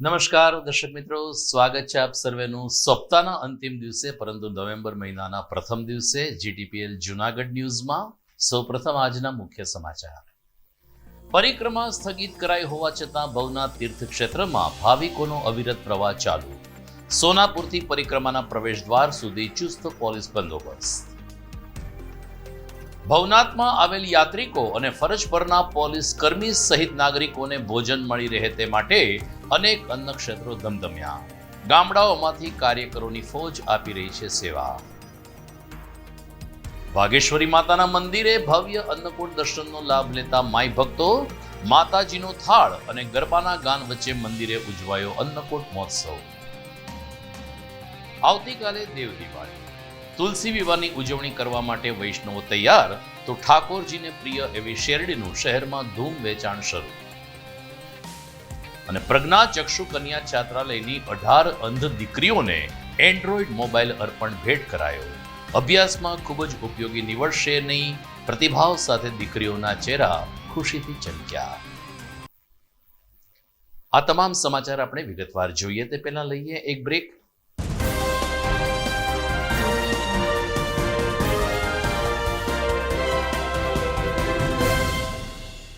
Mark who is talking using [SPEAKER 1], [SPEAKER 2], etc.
[SPEAKER 1] નમસ્કાર, દર્શક મિત્રો. સ્વાગત છે આપ સર્વેનું સપ્તાહના અંતિમ દિવસે, પરંતુ નવેમ્બર મહિનાના પ્રથમ દિવસે જીટીપીએલ જુનાગઢ ન્યૂઝમાં સૌપ્રથમ આજના મુખ્ય સમાચાર. પરિક્રમા સ્થગિત કરાઈ હોવા છતાં ભવનાથ તીર્થ ક્ષેત્રમાં ભાવિકોનો અવિરત પ્રવાહ ચાલુ. સોનાપુરથી પરિક્રમાના પ્રવેશ દ્વાર સુધી ચુસ્ત પોલીસ બંદોબસ્ત. ભવનાથમાં આવેલ યાત્રિકો અને ફરજ પરના પોલીસ કર્મી સહિત નાગરિકોને ભોજન મળી રહે તે માટે અનેક અન્નક્ષેત્રો ધમધમ્યા. ગામડાઓમાંથી કાર્યકરોની ફોજ આપી રહી છે સેવા. વાગેશ્વરી માતાના મંદિરે ભવ્ય અન્નકૂટ દર્શનનો લાભ લેતા માઈ ભક્તો માતાજીનો થાળ અને ગરબાના ગાન વચ્ચે મંદિરે ઉજવાયો અન્નકૂટ મહોત્સવ. આવતીકાલે દેવ દિવાળી તુલસી વિવાહની ઉજવણી કરવા માટે વૈષ્ણવો તૈયાર, તો ઠાકોરજીને પ્રિય એવી શેરડીનું શહેરમાં ધૂમ વેચાણ શરૂ. અને પ્રજ્ઞા ચક્ષુ કન્યા છાત્રાલયની અઢાર અંધ દીકરીઓને એન્ડ્રોઈડ મોબાઈલ અર્પણ ભેટ કરાયો. અભ્યાસમાં ખૂબ જ ઉપયોગી નીવડશે નહીં, પ્રતિભાવ સાથે દીકરીઓના ચહેરા ખુશીથી ચમક્યા. આ તમામ સમાચાર આપણે વિગતવાર જોઈએ તે પહેલા લઈએ એક બ્રેક.